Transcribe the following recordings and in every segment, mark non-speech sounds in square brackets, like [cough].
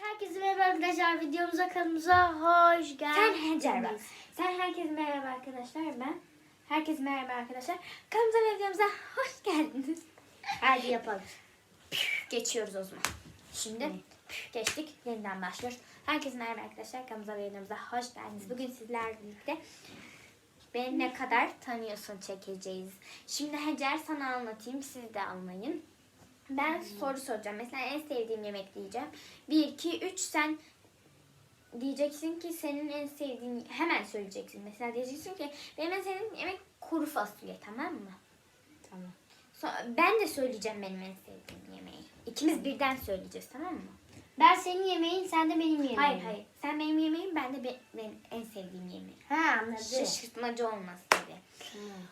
Herkese merhaba arkadaşlar. Videomuza kanalımıza hoş Sen geldiniz. Hacer bak. Sen herkese merhaba arkadaşlar. Ben. Herkese merhaba arkadaşlar. Kanalımıza ve videomuza hoş geldiniz. Hadi yapalım. Geçiyoruz o zaman. Şimdi geçtik. Yeniden başlıyoruz. Herkese merhaba arkadaşlar. Kanalımıza ve videomuza hoş geldiniz. Bugün sizlerle birlikte beni ne kadar tanıyorsun çekeceğiz. Şimdi Hacer sana anlatayım. Siz de anlayın. Ben soru soracağım. Mesela en sevdiğim yemek diyeceğim. 1, 2, 3 sen diyeceksin ki senin en sevdiğin hemen söyleyeceksin. Mesela diyeceksin ki benim en sevdiğim yemek kuru fasulye tamam mı? Tamam. So- ben de söyleyeceğim benim en sevdiğim yemeği. İkimiz birden söyleyeceğiz tamam mı? Ben senin yemeğin, sen de benim yemeğim. Hayır hayır. Sen benim yemeğim ben de be- benim en sevdiğim yemeği. Ha anladım. Şaşırtmacı olmaz tabii.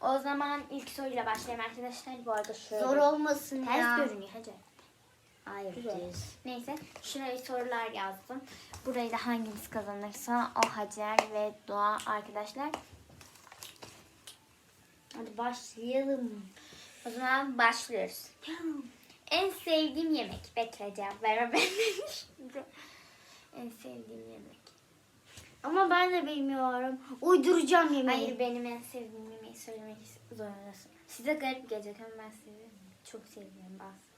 O zaman ilk soruyla başlayalım arkadaşlar. Bu arada şöyle Zor olmasın ters ya. görünüyor hadi. Hayır düz. Neyse şuraya sorular yazdım. Burayı da hangimiz kazanırsa o Hacer ve Doğa arkadaşlar. Hadi başlayalım. O zaman başlıyoruz. En sevdiğim yemek. Bekle cevap de. [laughs] En sevdiğim yemek. Ama ben de bilmiyorum. Uyduracağım yemeği. Hayır benim en sevdiğim yemeği söylemek zorundasın. Size garip gelecek ama ben seviyorum. Çok seviyorum bazı.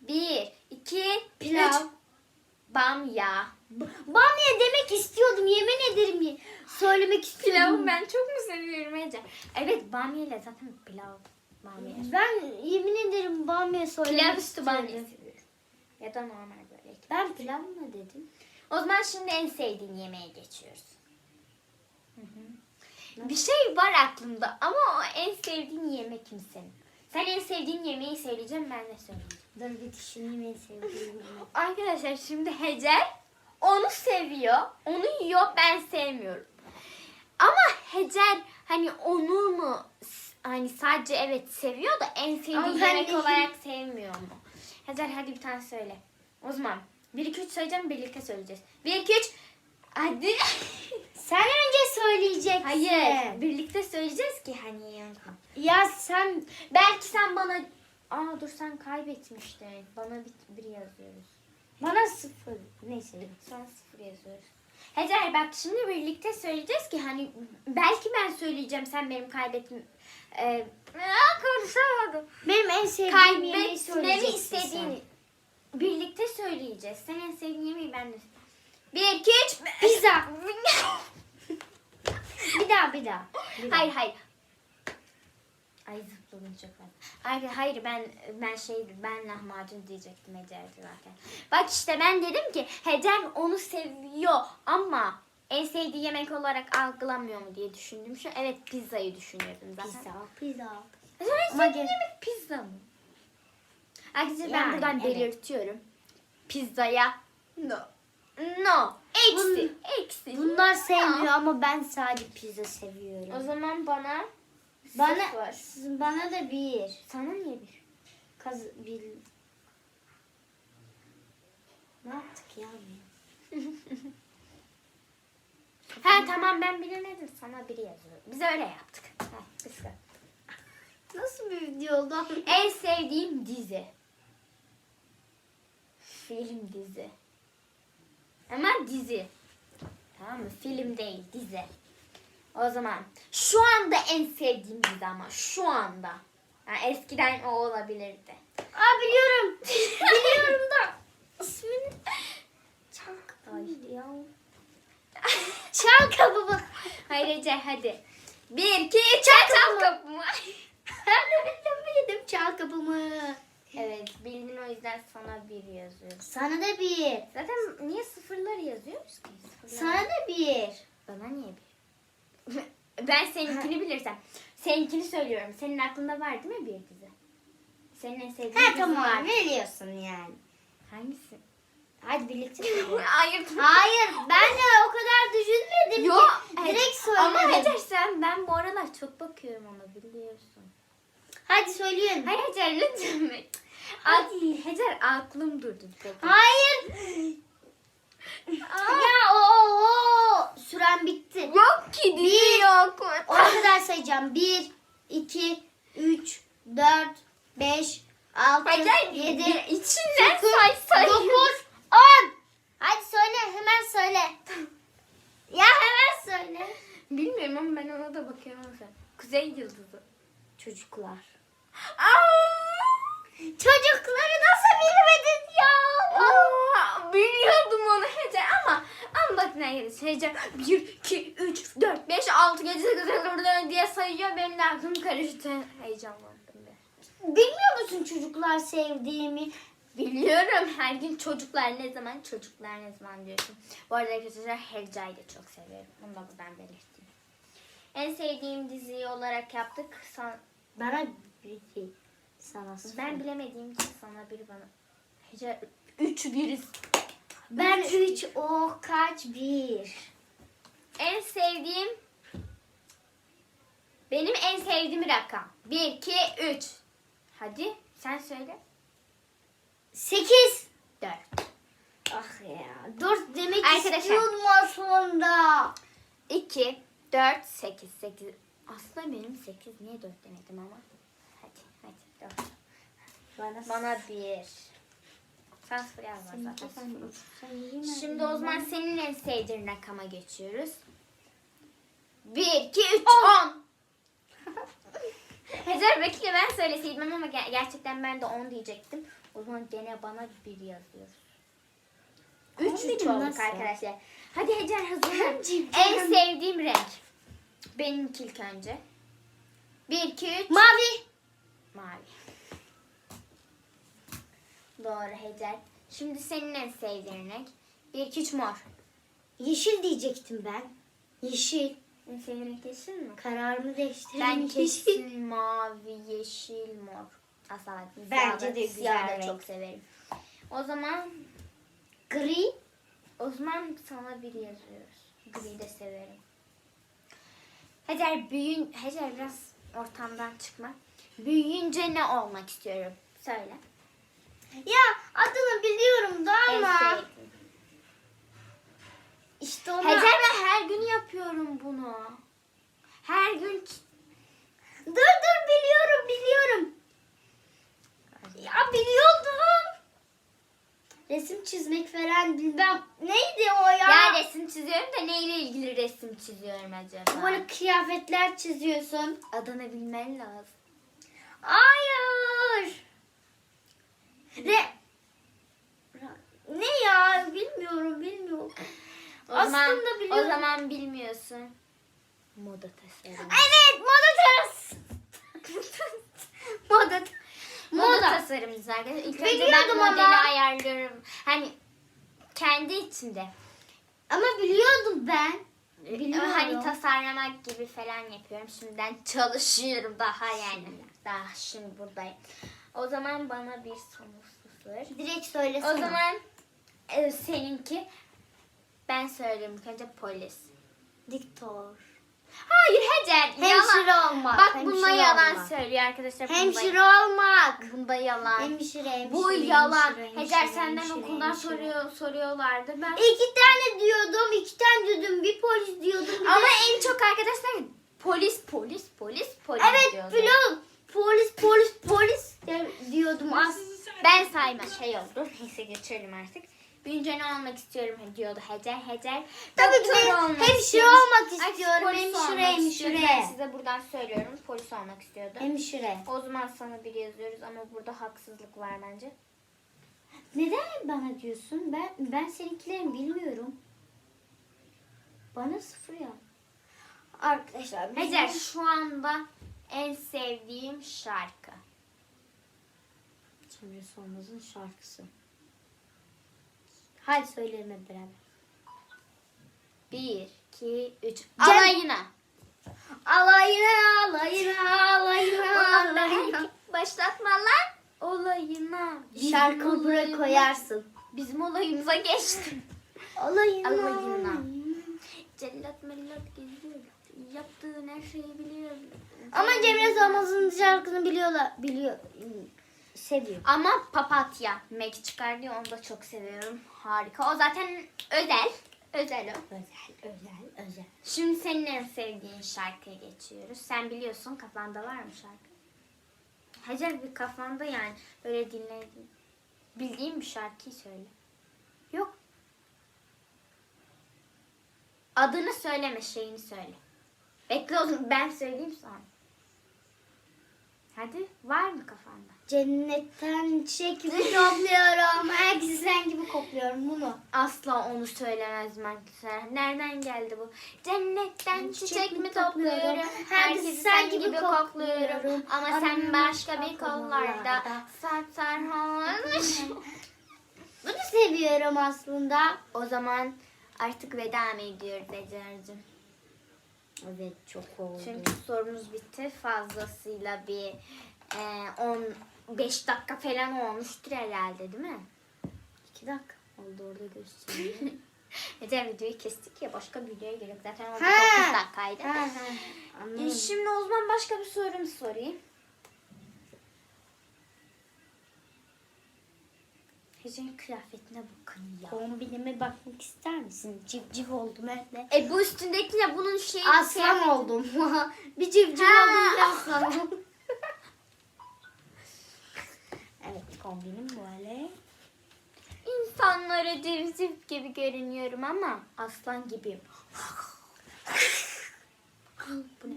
Bir, iki, Pilav. üç. Bamya. Bamya demek istiyordum. Yemin ederim. Söylemek istiyordum. Pilavı ben çok mu seviyorum Ece? Evet bamya ile zaten pilav. Bamya. Ben yemin ederim bamya söylemek Pilav üstü bamya. Ya da normal böyle. Ben pilav mı dedim? O zaman şimdi en sevdiğin yemeğe geçiyoruz. Bir şey var aklımda ama o en sevdiğin yemek kim senin? Sen en sevdiğin yemeği söyleyeceğim ben de söyleyeceğim. Dur bir düşüneyim en sevdiğim yemek. [laughs] Arkadaşlar şimdi Hacer onu seviyor. Onu yiyor ben sevmiyorum. Ama Hacer hani onu mu hani sadece evet seviyor da en sevdiği yemek olarak sevmiyor mu? Hacer hadi bir tane söyle. O zaman 1 2 3 söyleyeceğim birlikte söyleyeceğiz. 1 2 3 Hadi. [laughs] Sen önce söyleyeceksin. Hayır. Birlikte söyleyeceğiz ki hani. Ya sen Belki sen bana Aa dur sen kaybetmiştin. Bana bir, bir yazıyoruz. bana sıfır. Neyse. Sen sıfır yazıyoruz. Hacer bak şimdi birlikte söyleyeceğiz ki hani belki ben söyleyeceğim sen benim kaybettim. Ee, aa, konuşamadım. Benim en sevdiğim yemeği Kaybetmemi söyleyeceksin istediğin birlikte söyleyeceğiz. Sen en sevdiğin yemeği ben de. Bir, iki, üç. Pizza. [laughs] Bir daha bir daha. Bir daha. hayır hayır. Ay zıpladım çok fazla. Hayır, hayır ben ben şey ben lahmacun diyecektim Hacer zaten. Bak işte ben dedim ki Hacer onu seviyor ama en sevdiği yemek olarak algılamıyor mu diye düşündüm. Şu evet pizzayı düşünüyordum zaten. Pizza. Pizza. Ama sevdiğin yemek pizza mı? Arkadaşlar ben Yani, buradan evet. belirtiyorum. Pizzaya no. No. Eksi. Bun- eksi. Bunlar no. sevmiyor ama ben sadece pizza O seviyorum. zaman bana Bana sıfır. bana da bir. Sana niye bir? Kaz bil. Ne yaptık ya? [laughs] Ha tamam ben bilemedim sana biri yazıyorum. Biz öyle yaptık. Ha, biz de. Nasıl bir video oldu? En sevdiğim dizi. Film dizi. Ama dizi. Tamam mı? Film değil dizi. O zaman şu anda en sevdiğim dizi ama şu anda. Yani eskiden o olabilirdi. Aa biliyorum. [laughs] biliyorum da. İsmini Çal kapımı ya. [laughs] Çal kapımı. Hayır Ece hadi. Bir, iki, üç, çak çak kapımı. Yedim çal kapımı. evet bildin o yüzden sana bir yazıyorum. Sana da bir. Zaten niye sıfırları yazıyoruz ki? Sıfırları- Sana da bir. Bana niye bir? [laughs] ben seninkini bilirsem. Seninkini söylüyorum. Senin aklında var değil mi bir dizi? Senin en sevdiğin Ha dizi tamam var. veriyorsun yani. Hangisi? Hadi birlikte [laughs] söyleyelim. Hayır. Hayır ben de o kadar düşünmedim Yok. ki. Direkt Ama söyledim. Hacer sen ben bu aralar çok bakıyorum ona biliyorsun. Hadi söyleyin. Hayır Hacer lütfen. Hadi Hacer aklım durdu. Hayır. Ya o, o, o. Süren bitti. Yok ki dizi yok. Ona kadar sayacağım. 1, 2, 3, 4, 5, 6, Hacer 7, içinden say say. 9, 10. söyle. ya hemen söyle. Bilmiyorum ama ben ona da bakıyorum. mesela. Kuzey Yıldızı. Çocuklar. Aa! Çocukları nasıl bilmedin ya? Aa, biliyordum onu Hece ama ama bak ne geldi. Hece 1, 2, 3, 4, 5, 6, 7, 8, 9, diye sayıyor. Benim de aklım karıştı. Heyecanlandım ben. Bilmiyor musun çocuklar sevdiğimi? Biliyorum her gün çocuklar ne zaman çocuklar ne zaman diyorsun. Bu arada arkadaşlar Hercai'yi de çok seviyorum. Onu da buradan belirteyim. En sevdiğim diziyi olarak yaptık. San- Bana bir şey. Sana ben bilemediğim için sana bir bana. Hece 3 biriz. Ben 3 o kaç bir. En sevdiğim benim en sevdiğim rakam. 1 2 3. Hadi sen söyle. 8. 4. Ah ya. 4 demek Arkadaşlar. istiyordum aslında. 2 4 8 8. Aslında benim 8 niye 4 demedim ama. Hadi hadi 4. Bana, Bana 1. Sen sıfır yazma zaten. Şimdi o zaman senin en sevdiğin rakama geçiyoruz. 1 2 3 10. Hezer bekle ben söyleseydim ama ger- gerçekten ben de 10 diyecektim. O zaman gene bana 1 yazıyor. 3 On 3 benim olduk arkadaşlar. Hadi Hecer hazırlan. En sevdiğim renk. Benimki ilk önce. 1 2 3 Mavi. Mavi. Doğru Hecer. Şimdi senin en sevdiğin renk. 1 2 3 mor. Yeşil diyecektim ben. Yeşil. En sevdiğin renk yeşil mi? Kararımı değiştirdim. Ben kesin mavi, yeşil, mor. Asla Bence siyah de siyah güzel da çok severim. O zaman Gri. o zaman sana bir yazıyoruz. Gri de severim. Hecer büyüyün, Hecer biraz ortamdan çıkma. Büyüyünce ne olmak istiyorum? Söyle. Ya adını biliyorum da ama. İşte ona. Hecer ben her gün yapıyorum bunu. Her gün Dur dur biliyorum biliyorum. Ya biliyordum. Resim çizmek falan bilmem. Neydi o ya? ya resim çiziyorum da neyle ilgili resim çiziyorum acaba? Böyle kıyafetler çiziyorsun. Adını bilmen lazım. Hayır. Re... Ne ya? Bilmiyorum, bilmiyorum. O zaman, Aslında biliyorum. O zaman bilmiyorsun. Moda tasarımı. Evet, moda teras. [laughs] moda. Moda, Moda. tasarımcısı arkadaşlar. İlk önce ben Biliyordum ama. modeli ayarlıyorum. Hani kendi içinde. Ama biliyordum ben. Biliyorum. Hani tasarlamak gibi falan yapıyorum. Şimdiden çalışıyorum daha yani. Daha şimdi buradayım. O zaman bana bir soru sıfır. Direkt söylesene. O zaman e, seninki ben söyleyeyim ilk önce polis. Diktör. Hayır Hacer. Hemşire yalan. olmak. Bak hemşire bunda yalan olmak. söylüyor arkadaşlar. Bunda, Hemşire olmak. bunda yalan. Hemşire, hemşire. Bu yalan. hemşire, Hacer hemşire, senden hemşire, okuldan hemşire. soruyor soruyorlardı. Ben İki tane diyordum, iki tane diyordum. Bir polis diyordum. bir ama de- en çok arkadaşlar polis polis polis polis Evet diyordu. biliyorum. Polis, polis, polis diyordum az. Ben sayma şey oldu. Neyse geçelim artık. Büyünce ne olmak istiyorum diyordu Hacer. Hacer. Tabii ki olmak hemşire olmak Ay, istiyorum. polis Hemşire, hemşire. Ben size buradan söylüyorum. Polis olmak istiyordu. Hemşire. O zaman sana bir yazıyoruz ama burada haksızlık var bence. Neden bana diyorsun? Ben ben seninkilerini bilmiyorum. Bana sıfır ya. Arkadaşlar Hacer şu anda en sevdiğim şarkı. Cemre Solmaz'ın şarkısı. Hadi söyleyelim hep beraber. Bir, iki, üç. Cem- Alayına. Alayına, alayına, alayına, alayına. Başlatma lan. Olayına. Şarkı buraya koyarsın. Bizim olayımıza geçti. Alayına. Alayına. Cellat mellat geziyor. Yaptığın her şeyi biliyor. Ama Cemre Solmaz'ın şarkısını biliyorlar. Biliyor. Seviyor. Ama papatya. Meg çıkar diye onu da çok seviyorum. Harika. O zaten özel. Özel o. Özel, özel, özel. Şimdi senin en sevdiğin şarkıya geçiyoruz. Sen biliyorsun kafanda var mı şarkı? Hacer bir kafanda yani böyle dinlediğin, bildiğin bir şarkıyı söyle. Yok. Adını söyleme şeyini söyle. Bekle o zaman ben söyleyeyim sonra. Hadi var mı kafanda? Cennetten çiçek gibi topluyorum. Herkesi sen gibi kokluyorum bunu. Asla onu söylemezdim arkadaşlar. Nereden geldi bu? Cennetten Çiçek çiçek, mi topluyorum? Herkesi sen gibi kokluyorum. Ama sen başka bir kollarda sar sarhoş. Bunu [laughs] seviyorum aslında. O zaman artık veda mı ediyoruz Ece'cim? Evet çok oldu. Çünkü sorumuz bitti. Fazlasıyla bir e, 15 dakika falan olmuştur herhalde değil mi? 2 dakika oldu orada gösteriyor. [laughs] Ece videoyu kestik ya başka bir videoya gerek. Zaten o 9 Ha. dakikaydı. Ha, ha, E. Şimdi o zaman başka bir sorum sorayım. Ece'nin kıyafetine bakın ya. Kombinime bakmak ister misin? Civciv oldum öyle. E bu üstündeki ne bunun şeyi Aslan oldum. [laughs] bir civciv oldum bir aslan oldum. evet kombinim böyle. İnsanlara civciv gibi görünüyorum ama aslan gibiyim. Bu ne?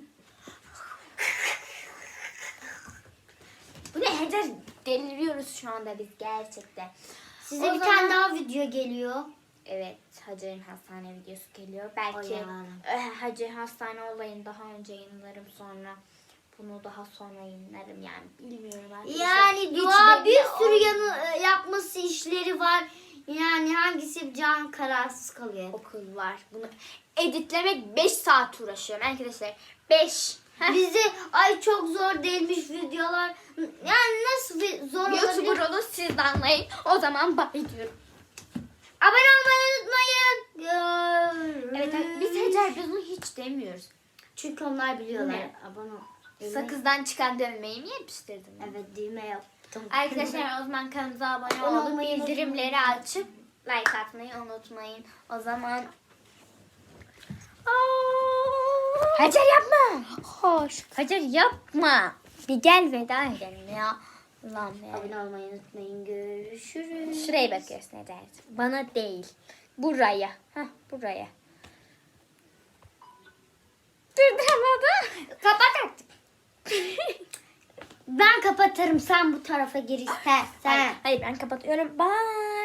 Bu ne Heder? Deliriyoruz şu anda biz gerçekten. Size O bir zaman- tane daha video geliyor. Evet Hacer'in hastane videosu geliyor. Belki eh, Hacer hastane olayını daha önce yayınlarım sonra. Bunu daha sonra yayınlarım yani bilmiyorum arkadaşlar. Yani dua bir sürü yanı e, yapması işleri var. Yani hangisi can kararsız kalıyor. okul var. Bunu editlemek 5 saat uğraşıyorum arkadaşlar. 5. Bize ay çok zor değilmiş videolar. Yani nasıl bir zor YouTuber olabilir? olun siz de anlayın. O zaman bay diyorum. Abone olmayı unutmayın. Evet biz Hacer biz bunu hiç demiyoruz. Çünkü onlar biliyorlar. Ne? Abone ol. Sakızdan çıkan dövmeyi mi yapıştırdın? Evet düğme yaptım. Arkadaşlar o zaman kanalımıza abone olup bildirimleri açıp like atmayı unutmayın. O zaman Hacer yapma. Hoş. Hacer yapma. Bir gel veda edelim ya. Allah'ım ya. Abone olmayı unutmayın. Görüşürüz. Şuraya bakıyorsun Eder. Bana değil. Buraya. Hah buraya. Durduramadım. Kapat artık. [laughs] Ben kapatırım. Sen bu tarafa gir istersen. Hayır, hayır ben kapatıyorum. Bye.